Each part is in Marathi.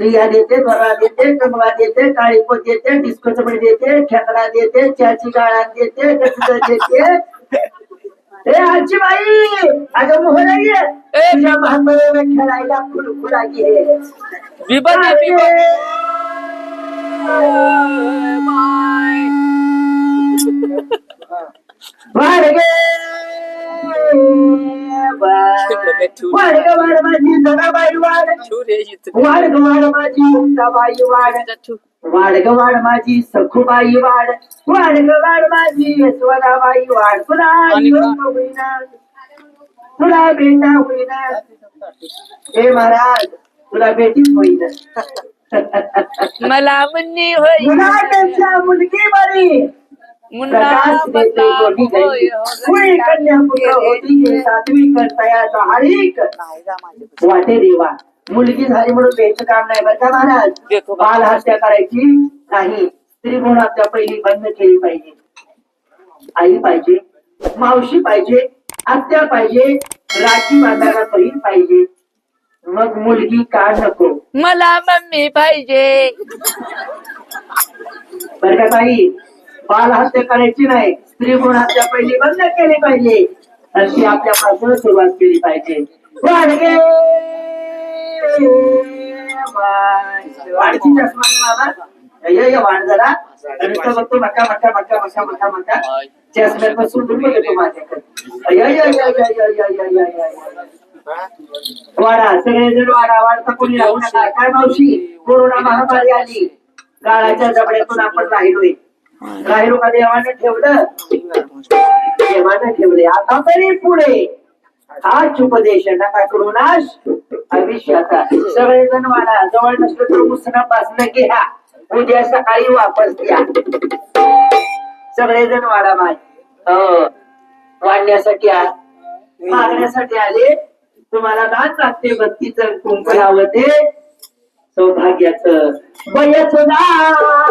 स्त्रिया देते बरा देते कमला देते काली को देते डिस्को चपडी देते ठेकड़ा देते चाची गाळा देते देते ए। आजी बाई अगं महामरे ये तुझ्या महामंडळाला खेळायला है घे है आहे, विठ्ठू वाढ वाढ माझी जगाबाई वाढ. ठुरे वाढ माझी मुक्ताबाई वाढ. तुला होईना. तुला भेटा होईना. हे महाराज तुला भेटीच होईना. मला मुन्नी होई मुलगी बरी. वाटे देवा. मुलगी झाली म्हणून द्यायचं काम नाही बरं का महाराज. बाल हत्या करायची नाही. स्त्री भ्रूण हत्या पहिली बंद केली पाहिजे. आई पाहिजे मावशी पाहिजे आत्या पाहिजे राखी बांधायला बहीण पाहिजे. मग मुलगी का नको? मला मम्मी पाहिजे. बरं का ताई बालहत्या करायची नाही स्त्री गुण हत्या पहिली बंद केली पाहिजे अशी आपल्या पासून सुरुवात केली पाहिजे वाडगे वाढची चष्मा वाढ जरा नुसतं वाडा सगळेजण वाडा वाढता कोणी राहू नका काय मावशी कोरोना महामारी आली गाळाच्या जबड्यातून आपण राहिलोय राहिलो का देवाने ठेवलं. देवाने ठेवले. आता तरी पुढे. हाच उपदेश नका करू नाश. आयुष्याचा. सगळेजण वाढा जवळ नसलं तर उसणं घ्या. उद्या सकाळी वापस द्या सगळेजण वाढा माय. हो. वाढण्यासाठी आ- मागण्यासाठी आले. तुम्हाला दान लागते बत्तीच कुंकू लावते? सौभाग्याचं. वयचं दान.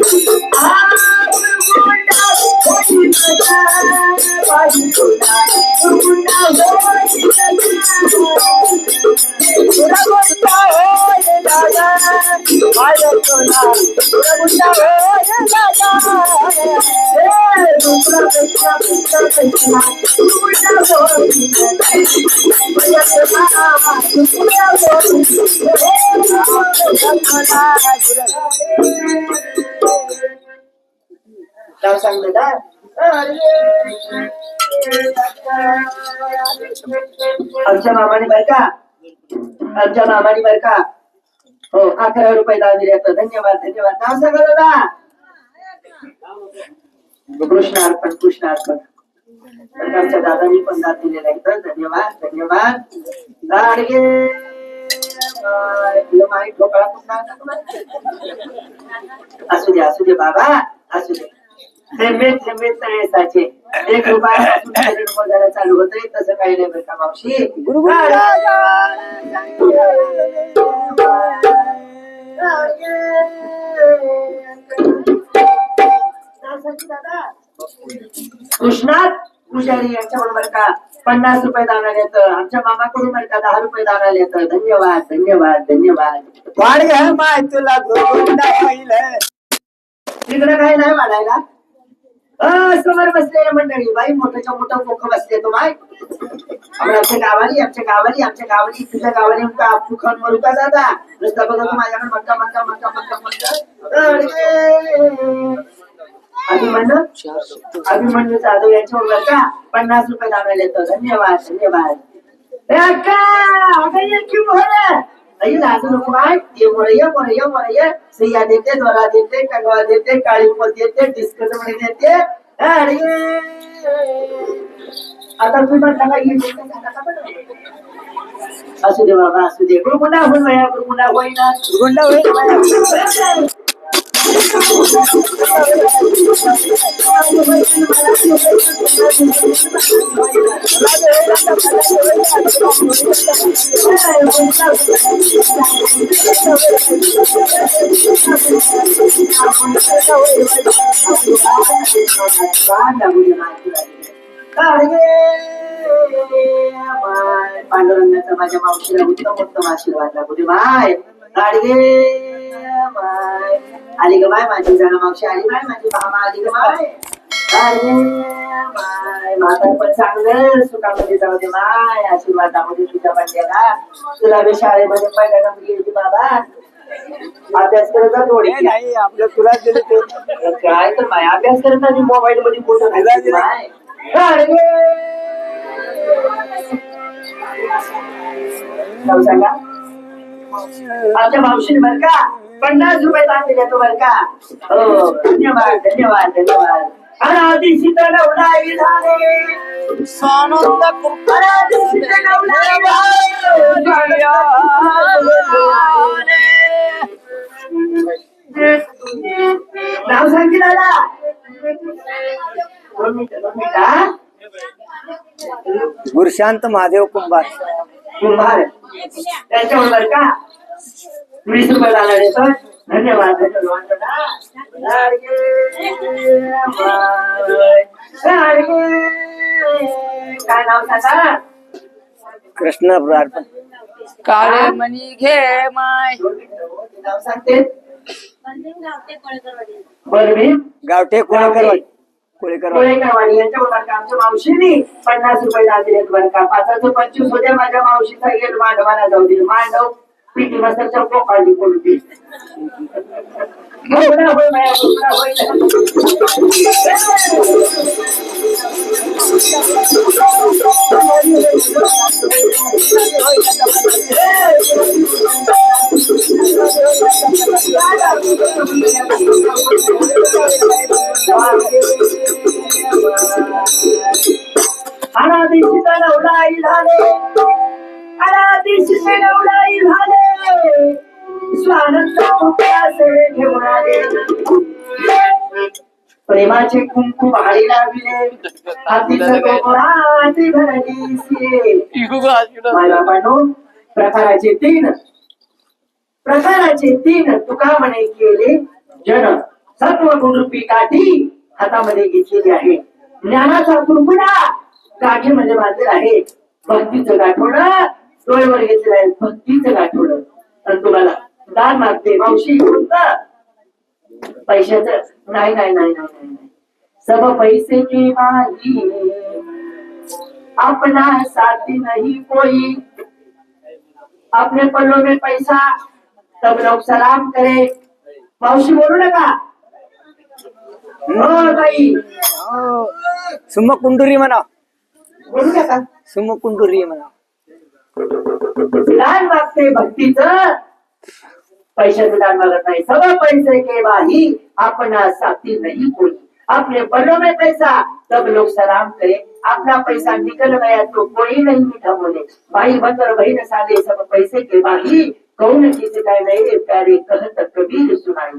आमच्या मामाने बर का? आमच्या मामाने बर का? हो अकरा रुपये दान दिले तर धन्यवाद धन्यवाद. नाव सांगा दादा. कृष्ण अर्पण कृष्ण अर्पण. आमच्या दादानी पण दान दिलेलं आहे. तर धन्यवाद धन्यवाद. लाडगे. बाय. तुला माहीत असू दे असू दे बाबा. असू दे थेंबे थेंबे तळे साचे एक रुपयापासून दीड रुपये झाला चालू होतंय तसं काही नाही बरं का मावशी? कृष्णात पुजारी यांच्या बरोबर का पन्नास रुपये दान तर आमच्या मामाकडून बरं का दहा रुपये दान आले तर. धन्यवाद धन्यवाद धन्यवाद. वाढ माय तुला गोविंदा पाहिलं तिकडे काही नाही वाढायला? समोर बसलेले मंडळी. बाई मोठ्याच्या मोठं पोख बसले तो बाय आमच्या गावाली आमच्या गावाली आमच्या गावाली तुझ्या गावाली का मरू का दादा. नुसता बघा तू माझ्याकडे मक्का मक्का मक्का मक्का मक्का अरे. अभिमन्यू? अभिमन्यू जाधव यांच्यावर बरं का? पन्नास रुपये दाबायला येतो. धन्यवाद धन्यवाद. अक्का अगं नाही लाजू नको बाय ये मोरय मोरय मोरय सह्या देते दोरा देते कंगवा देते काळी पोत देते डिस्कस म्हणे देते अरे आता तुम्ही का? असू दे बाबा असू दे गुरुमुंडा होईल वया होईना होईल बाया. पांडुरंगाचा माझ्या मावशीला उत्तम उत्तम आशीर्वाद लागू दे बाय गाडगे बाय आली ग बाय माझी जण मावशी आली बाय माझी मामा आली ग बाय. बाय माझा पण चांगलं सुखामध्ये जाऊ दे बाय आशीर्वादामध्ये तुझ्या बंड्याला तुला बी शाळेमध्ये पहिल्या नंबरी होती बाबा? अभ्यास करत जा थोडी. नाही, नाही आपलं तुला दिले ते. काय तर माय अभ्यास करत आणि मोबाईल मध्ये फोटो घालायचे माय. नाव सांगा. आमच्या मावशीने बर का? पन्नास रुपये दान देतो बर का? हो धन्यवाद धन्यवाद धन्यवाद. अनादी झाले नाव सांग की दादा गुरुशांत महादेव कुंभार. कुंभार. त्याच्यावर का? वीस रुपये झाला धन्यवाद. काय नाव सांगा? कृष्ण प्रार्थना. काळे मणी घे माय. नाव सांगते. बरं मी? गावठे कोळेकर कोळेकर कोळेकरवाडी यांच्या बरं का आमच्या मावशीने पन्नास रुपये दिलेत बरं का? पाचाचं पंचवीस होत्या माझ्या मावशीचा येईल मांडवाला जाऊ दे मांडव. पिटी मस्तरच्या पोकाळी कोणती होय माया, होय. अनादिशित नवलाई झाले अनादिशित नवलाई झाले स्वानंद मुक्तासे घेऊन आले प्रेमाचे कुंकू भारी लाविले. हातीचं कोकणाची भरली प्रकाराचे तीन. प्रकाराचे तीन तुका म्हणे केले. जन सत्व गुणरूपी काठी हातामध्ये घेतलेली आहे. ज्ञानाचा कुरकुडा काठीमध्ये बांधलेला आहे. भक्तीचं गाठोड डोळ्यावर घेतलेलं आहे. भक्तीचं गाठोड आणि तुम्हाला दान मागते. मावशी पैशाचं नाही नाही नाही नाही नाही नाही. सब पैसे के माही अपना साथी नहीं कोई. अपने पल्लों में पैसा तब लोग सलाम करे. मावशी बोलू नका. हो ताई सुम कुंडुरी म्हणा. बोलू नका. सुम कुंडुरी म्हणा. दान मागते भक्तीचं. पैशाचं दान मागत नाही. सगळं पैसे केवाही आपण साथी नहीं कोणी. अपने पल्लों में पैसा. तब लोग सलाम करे. अपना पैसा निकल गया तो कोई नहीं मीठा बोले. भाई बंदर न साले सब पैसे के बाही. कौन किसी का नहीं प्यारे कहत कबीर सुनाई.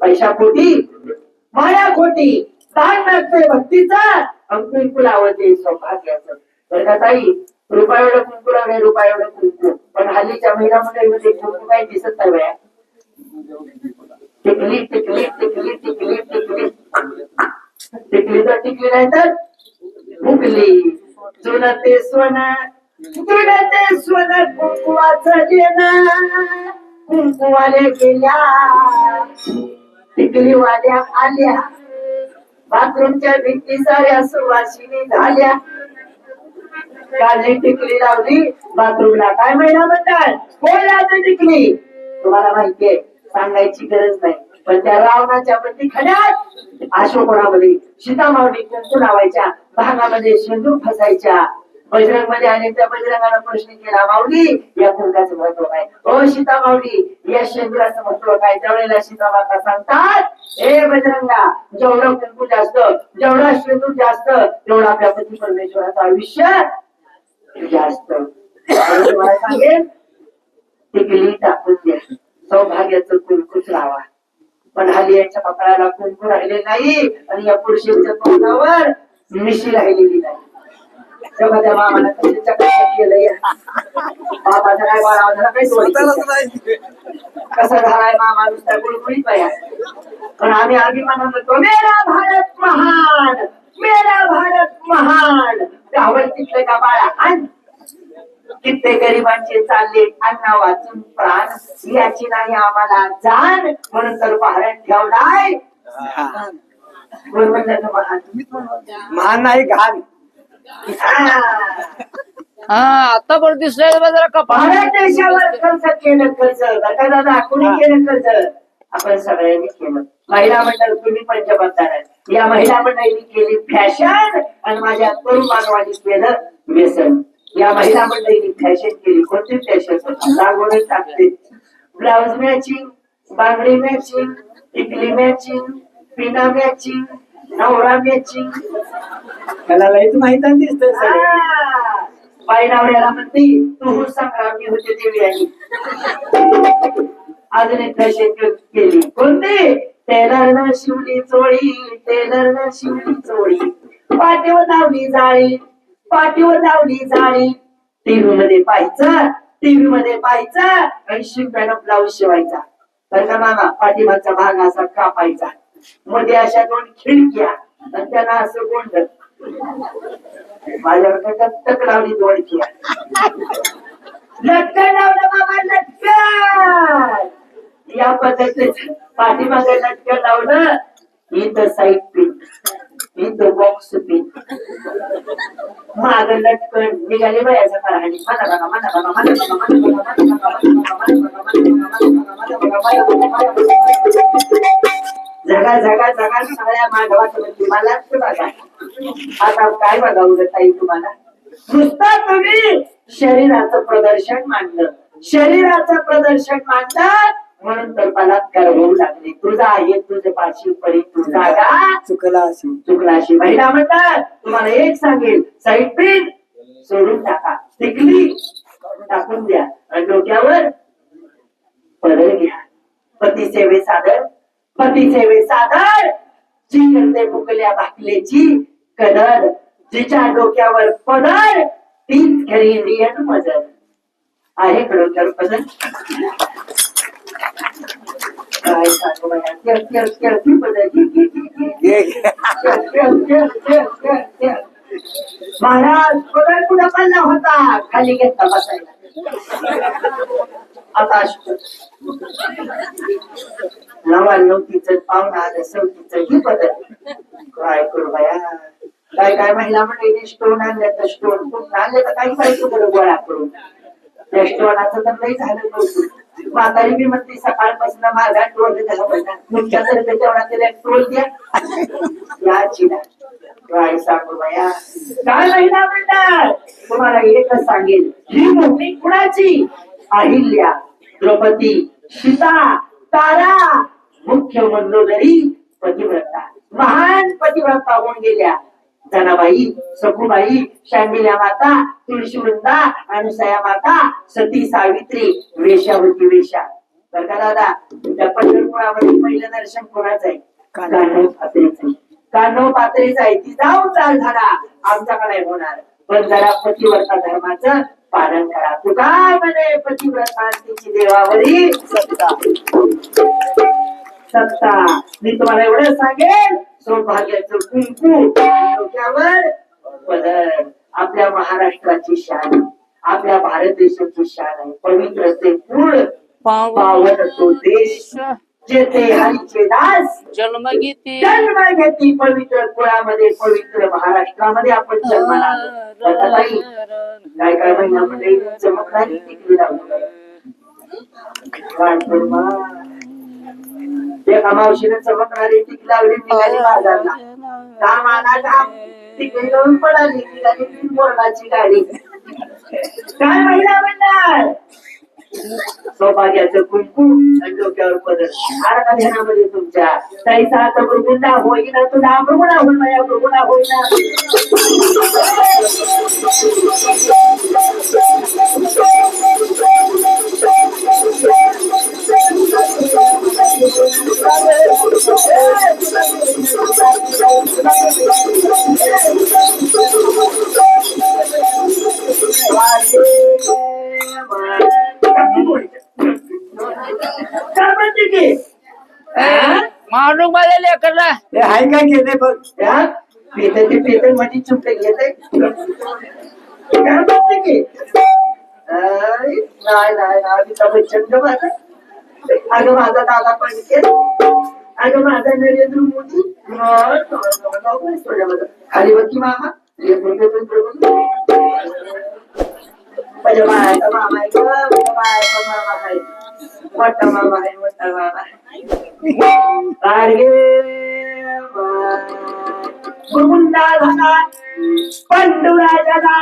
पैसा खोटी माया खोटी दान मागते भक्तीचा. अंकुल फुलावते सौभाग्याचं. बरं ताई? रुपया एवढं कुंकू लागले रुपया एवढं कुंकू. पण हल्लीच्या महिन्यामध्ये मध्ये कुंकू काही दिसत नाही बया. टिकली टिकली टिकली टिकली टिकली. टिकली तर टिकली नाही तर फुकली जुन ते सोनं जुन ते सोनं कुंकुवाचं देणं. कुंकुवाले गेल्या टिकलीवाल्या आल्या. बाथरूमच्या भिंती साऱ्या सुवासिनी झाल्या. काली टिकली लावली बाथरूमला. काय महिना म्हणतात कोण लावते टिकली? तुम्हाला माहितीये सांगायची गरज नाही. पण त्या रावणाच्या प्रतिखण्यात अशोकोणामध्ये सीतामावणी कुंकू लावायच्या भागामध्ये शेंदूर फसायच्या. बजरंगमध्ये आले त्या बजरंगाला प्रश्न केला माऊली या कुंकाचं महत्त्व काय? हो, ओ सीता माऊली या शेंदुराचं महत्त्व काय? त्यावेळेला सीता माता सांगतात हे बजरंगा जेवढं कुंकू जास्त जेवढा शेंदूर जास्त तेवढा आपल्या पती परमेश्वराचं आयुष्य जास्त आणि टाकून द्या सौभाग्याचं कुंकूच लावा. पण हल्ली यांच्या कपड्याला कुंकू राहिले नाही आणि या पुरुषांच्या तोंडावर मिशी राहिलेली नाही. तेव्हा त्या मामाला कसं बाबाचा काय बाळा झाला काही कसा झालाय मामा नुसता गुळगुळीत बाया? पण आम्ही आधी म्हणत होतो मेरा भारत महान! मेरा भारत महान. त्यावर तिथले का बाळा आण. कित्येक गरिबांचे चालले अन्न वाचून प्राण. याची नाही आम्हाला जाण. म्हणून तर भारत ठेवलाय. महान. नाही घाण हा. हा आता बरं दिसतंय बा जरा कपाळ भारत देशावर खर्च केलं खर्च. दादा? कोणी केलं खर्च? आपण सगळ्यांनी केलं. महिला मंडळ तुम्ही पंचबद्धार आहे. या महिला मंडळींनी केली फॅशन आणि माझ्या तरुण मानवाने केलं व्यसन. या महिला मंडळींनी फॅशन केली. कोणती फॅशन? लागवड टाकते. ब्लाउज मॅचिंग बांगडी मॅचिंग टिकली मॅचिंग पिना मॅचिंग नवरा मॅचिंग. त्याला लयच माहीत सगळं. पायनावड्याला म्हणते तू संग्राम मी होते देवी आणि. अजून एक फॅशन केली. कोणती? टेलरनं शिवली चोळी टेलरनं शिवली चोळी पाठीवर लावली जाळी पाठीवर लावली जाळी. टीव्ही मध्ये पाहायचं टीव्ही मध्ये पाहायचं आणि शिवप्यानं ब्लाऊज शिवायचा. तर का मामा पाठीमागचा भाग असा कापायचा. मध्ये अशा दोन खिडक्या आणि त्यांना असं गोंड माझ्याकडे टक लावली दोन खिया लटकन लावलं मामा लटकन! या पद्धतीचे पाणी मागायला लावलं in the side pin in the box pin मागं लटकन निघाले वयाचा फराणी झगा झगा जगा सगळ्या मागवाची मला बघा आता काय बघा उलट ताई तुम्हाला नुसता तुम्ही शरीराचं प्रदर्शन मांडलं शरीराचं प्रदर्शन मांडलं म्हणून तर बलात्कार लागले. तुझा आहे तुझे पाचशे परी तुझा का? चुकला असेल. चुकला अशी महिला म्हणतात तुम्हाला एक सांगेल साईड पिन सोडून टाका. टिकली टाकून द्या. आणि डोक्यावर पदर घ्या. पती सेवे सादर पती सेवे सादर. जी करते मुकल्या भाकलेची कदर जिच्या डोक्यावर पदर तीच खरी रियन मजर आहे डोक्यावर पदर? महाराज पदर कुठं पडला होता खाली घेतला बसायला. आता असतो. नवा नवतीचं पाहुणा आलं सवतीचं ही बदल काय करू बाया? काय काय महिला म्हणजे स्टोन आणले तर स्टोन कुठून आणले तर काही पाहिजे गोळा करून. त्या स्टोनाचं तर नाही झालं नव्हतं म्हातारी बी म्हणते सकाळपासून माझा टोल झाला पाहिजे तुमच्या तरी तेवढा त्याला टोल द्या. याची काय सांगू बाया? काय महिला म्हणतात? तुम्हाला एकच सांगेल ही भूमी कुणाची? अहिल्या द्रौपदी सीता तारा मुख्य मंडोदरी पतिव्रता. महान पतिव्रता होऊन गेल्या. जनाबाई सखुबाई शांडिल्या माता तुळशीवृंदा अनुसया माता सती सावित्री वेशावती वेशा. बरं का दादा? त्या पंढरपुरामध्ये पहिलं दर्शन कोणाचं आहे? कान्हो. पात्रीचं आहे. पात्रीचं आहे. ती जाऊन चाल झाला. आमच्याकडे होणार. पण जरा पतिव्रता धर्माचं पालन करा. तू काय म्हणे? पतिव्रता तिची देवावरी सत्ता. सत्ता मी तुम्हाला एवढं सांगेल सौभाग्याचं कुंकू डोक्यावर पदर आपल्या महाराष्ट्राची शान आपल्या भारत देशाची शान आहे. पवित्र ते कुळ पावन तो देश. जेथे हरीचे दास जन्म घेते. जन्म घेतली पवित्र कुळामध्ये पवित्र महाराष्ट्रामध्ये आपण जन्माला आलो. काय काय महिन्यामध्ये चमकणारी करू बा? एका मावशीने चमकणारी टीक लावली निघाली बाजारला. काम आला काम तिकडे घेऊन पडाली निघाली तीन बोर्डाची गाडी. काय महिला मंडळ? सौभाग्याचं कुंकू आणि डोक्यावर पदर. आडका ध्यानामध्ये तुमच्या ताईचा आता गुरुगुंडा होईना तुला गुरुगुणा होईना या गुरुगुणा होईना. काय म्हणते की मारून मला लेकरला हे हाय काय गेले बघ त्या पेतर ते पेतरमध्ये चुपटे घेते काय म्हणते की? आई, नाही नाही नाही अमिताभ बच्चन ग माझा अगं माझा दादा पंडित अगं माझा नरेंद्र मोदी. नाही, नाही, खाली बघ मामा. माझ्या मायाचा मामा आहे गं, माझ्या बाळाचा मामा आहे. मोठा मामा आहे मोठा मामा आहे. गुरुंडा झाला पंडुराजाला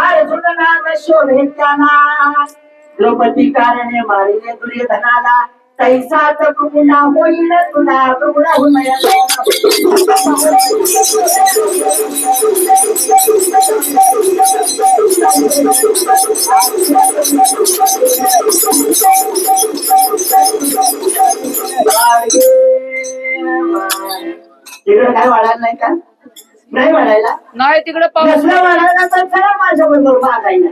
अर्जुनना शोभे त्याला द्रौपदी कारणे मारिले दुर्योधनाला. तैसाच गुरुंडा होईल तुला होईल तिकडे काय वाढायला नाही का? नाही वाढायला? नाही तिकडे पाऊस. वाढायला तर चला माझ्या बरोबर वागायला.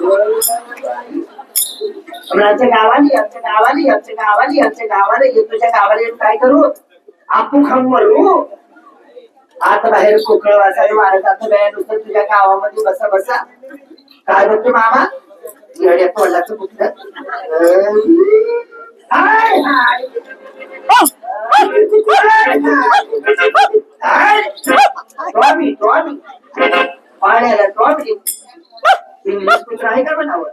पण आमच्या गावाने आमच्या गावाने आमच्या गावाने आमच्या गावाने ये तुझ्या गावाला येऊन काय करू? आपू खाऊन मरू. आता बाहेर कोकळ वासाने मारत आता बाहेर नुसतं तुझ्या गावामध्ये बसा बसा. काय म्हणतो मामा? येड्या तोंडाचं कुठलं हाय! हाय! Tommy Tommy. पाण्याला टॉमी. इंग्लिश कुत्र आहे का म्हणावं?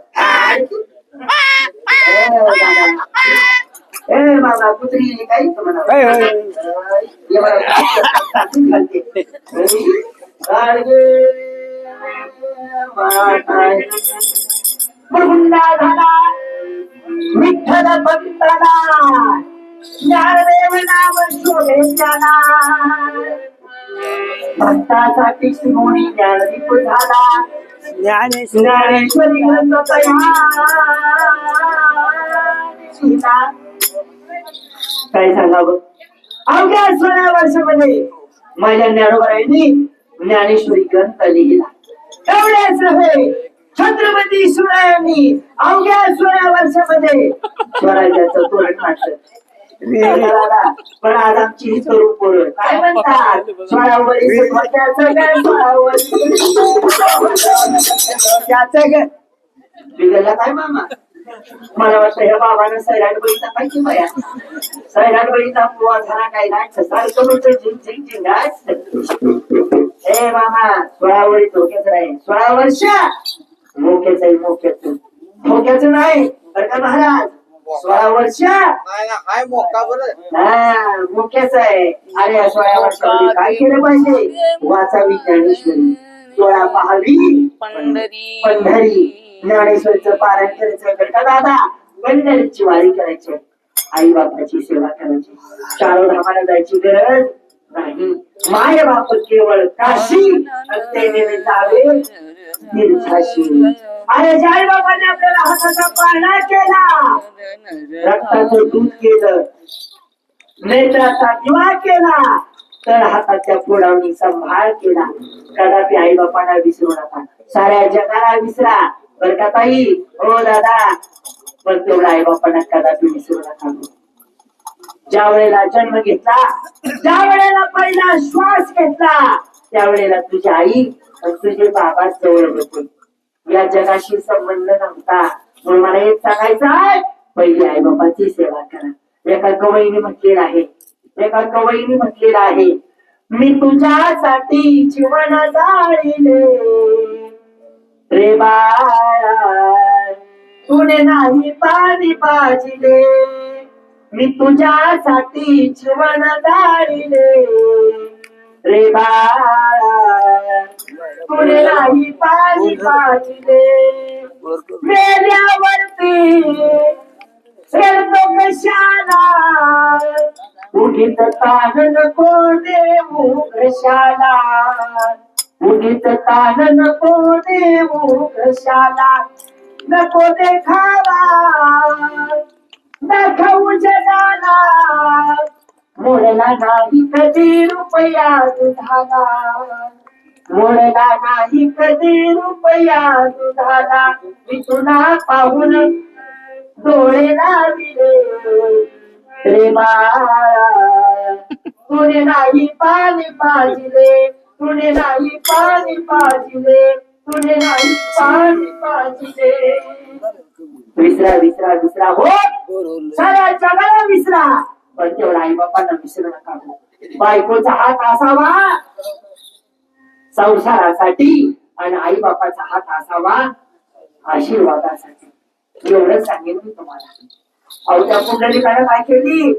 मुरगुंडा झाला विठ्ठल भक्ताला. ज्ञानदेव नाम शोधे त्याला. भक्तासाठी शिवणी ज्ञानदीप झाला. ज्ञानेश्वरी काय सांगावं अवघ्या सोळा वर्षामध्ये माझ्या ज्ञानोबरायांनी ज्ञानेश्वरी ग्रंथ लिहिला एवढ्याच नव्हे छत्रपती शिवरायांनी अवघ्या सोळा वर्षामध्ये स्वराज्याचं तोरण काढलं. पण आज आमची ही काय म्हणतात सोळावरी त्याचं काय मामा मला वाटतं बाबानं सैराट बळीचा पाहिजे बया सैराट बळीचा पुवा झाला काय नाच सारखं म्हणतो झिंग झिंग झिंग नाच मामा सोळावरी धोक्याच आहे. सोळा वर्ष मोक्याच आहे मोक्याच मोक्याच नाही बरं का महाराज सोळा वर्ष हाय मोका बरं. हा मुख्यच आहे. अरे या सोळा वर्षामध्ये काय केलं पाहिजे? वाचावी ज्ञानेश्वरी सोळा पहावी. पंढरी. पंढरी. ज्ञानेश्वरीचं पारायण करायचं का दादा? पंढरीची वारी करायची आई बापाची सेवा करायची चारो धामाला जायची गरज नाही. माय बाप केवळ काशी असते जावे. अरे जय आई बाबाने आपल्याला हाताचा पाळणा केला. रक्ताचं दूध केलं. नेत्राचा दिवा केला. तर हाताच्या पुढावणी सांभाळ केला. कदापि आई बापांना विसरू नका. साऱ्या जगाला विसरा. बर का ताई? हो दादा. पण तेवढा आई बापांना कदापि विसरू नका. ज्या वेळेला जन्म घेतला ज्या वेळेला पहिला श्वास घेतला त्यावेळेला तुझी आई आणि तुझे बाबा जवळ होते. या जगाशी संबंध नव्हता. म्हणून मला एक सांगायचं आहे पहिली आई बाबाची सेवा करा. एका कवयीने म्हटलेलं आहे. एका कवयीने म्हटलेलं आहे मी तुझ्यासाठी जीवन जाळीले. रे बाळा तुने नाही पाणी पाजिले. मी तुझ्यासाठी जीवन जाळीले. रे बाळा. तुने नाही पाणी पाहिले. मेल्यावरती खेळतो कशाला? उगीत तान नको देऊ कशाला उगीत तान नको देऊ कशाला नको देखावा. दाखवू जगाला मोडला नाही कधी रुपया दुधाला मोडला नाही कधी रुपया दुधाला तुला पाहून डोळे लाविले. रे बाळा तुने नाही पाणी पाजिले. तुने नाही पाणी पाजिले. तुने नाही पाणी पाजिले. विसरा विसरा विसरा. हो. साऱ्या जगाला विसरा. पण तेवढा आई बापांना विसरू नका बायकोचा हात असावा. संसारासाठी आणि आई बापाचा हात असावा. आशीर्वादासाठी. एवढं सांगेन मी तुम्हाला. अहो त्या पुंडलिकानं काय केली?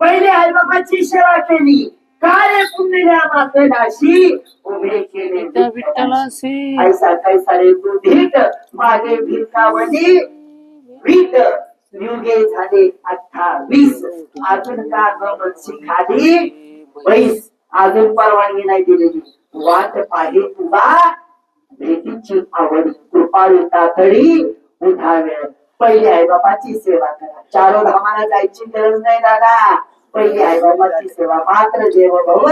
पहिले आई बाबाची सेवा केली. काय पुंडल्या मातडाशी उभे केले. विठ्ठलाशी ऐसा कैसा रे तू मागे भिरकावली. भीट युगे झाले अठ्ठावीस अजून का गमत खाली बैस. अजून परवानगी नाही दिलेली. वाट पाहिजे तुला? भेटीची आवड. कृपाळू तातडी. उठा वेळ. पहिली आई बाबाची सेवा करा. चारो धामाला जायची गरज नाही दादा. पहिली आई बाबाची सेवा. मात्र देव भव.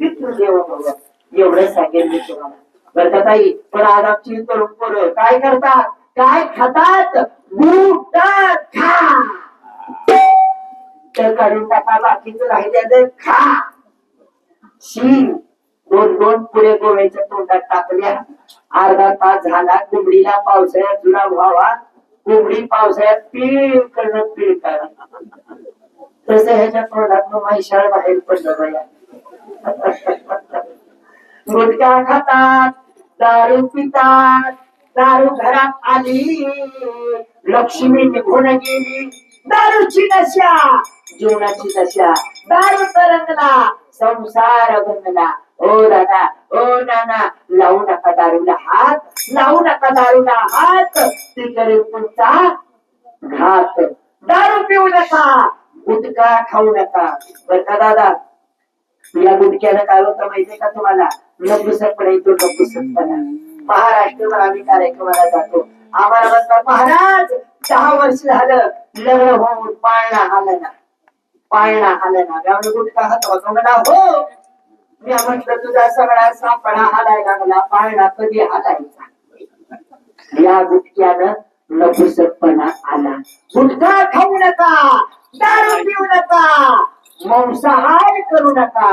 पितृ देव भव. एवढं सांगेल मी तुम्हाला. बरं का ताई? पण आज आमची तरुण पोरं काय करतात? काय खातात? बुटात खा. तर काढून टाका बाकीच राहिल्या तर खा. शी दोन दोन पुढे गोव्याच्या तोंडात टाकल्या. अर्धा तास झाला कोंबडीला पावसाळ्यात जुना व्हावा. कोंबडी पावसाळ्यात पीळ करणं पीळ करणं. तस ह्याच्या तोंडात महिशाळ बाहेर पडलं बया. गुटखा खातात दारू पितात. दारू घरात आली. लक्ष्मी निघून गेली. दारूची नशा जीवनाची नशा दारू तरंगला संसार गंगला. ओ दादा ओ नाना लावू नका दारूला हात. लावू नका दारूला हात. ते करेल तुमचा घात. दारू पिऊ नका. गुटखा खाऊ नका. बर का दादा? या गुटक्यानं काय होतं माहितीये का तुम्हाला? नपुसकपणा येतो नपुसकपणा महाराष्ट्रभर आम्ही कार्यक्रमाला जातो. आम्हाला म्हणतात महाराज दहा वर्ष झालं लग्न होऊन पाळणा आलं ना. पाळणा आलं ना. त्यामुळे गुटखा हात म्हणा हो मी म्हटलं तुझा सगळा सापडा हालाय लागला पाळणा कधी हालायचा या गुटक्यानं नपुसकपणा आला. गुटखा खाऊ नका दारू पिऊ नका मांसाहार करू नका.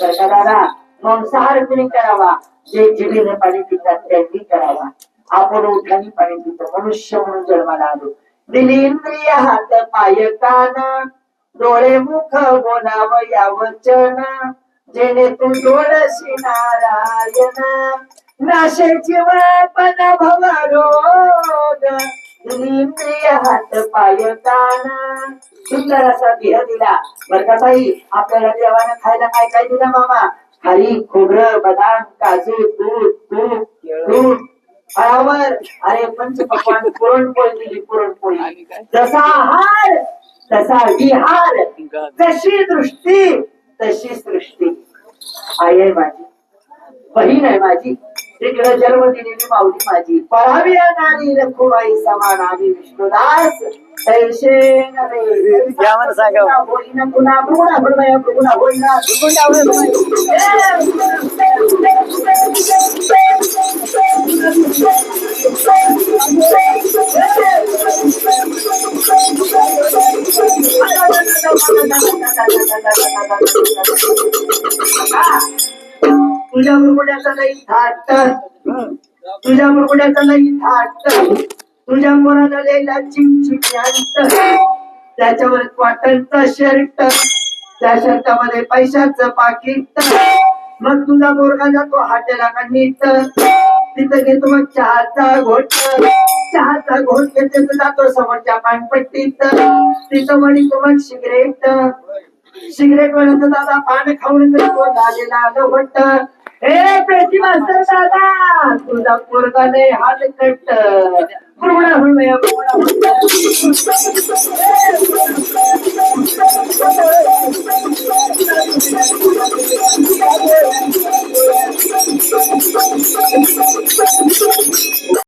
दादा मांसाहार कुणी करावा. जे जिभेने पाणी पितात त्यांनी करावा. आपण उठाने पाणी पितो. मनुष्य म्हणून जन्माला आलो. दिली हात पाय कान डोळे मुख बोलाव या वचन जेणे तू जोडशी नारायण नाशे जीवन भव रोग. दिली हात पाय कान सुंदर असा देह दिला. बर का ताई आपल्याला देवानं खायला काय काय दिलं मामा? हरी खोबरं बदाम काजू दूध तूप दूध फळावर. अरे पंचपक्वान पुरणपोळी. दिली पुरणपोळी जसा आहार तसा विहार. जशी दृष्टी तशी सृष्टी. आई आहे माझी. बहीण आहे माझी. तिकडे जन्म दिलेली माऊली माझी. परावी नारी रखुबाई समान आम्ही विष्णुदास. होईना पुन्हा तुझ्या मुरगुड्याचा नाही थाट. तुझ्या मुरगुड्याचा नाही थाट. तुझ्या मुलाला लिहिला चिमचिमी अंत त्याच्यावर कॉटनचा शर्ट त्या शर्टामध्ये पैशाचं पाकिट. मग तुझा बोरगा जातो हाटेला का नीट तिथं घेतो मग चहाचा घोट. चहाचा घोट घेते तर जातो समोरच्या पानपट्टीत. तिथं म्हणतो मग सिगरेट सिगरेट म्हणत दादा पान खाऊन तो झालेला आलं ए प्रेती मास्तर दादा तुझा पोरगा लय हात कट कुरबडा हुळमया कुरबडा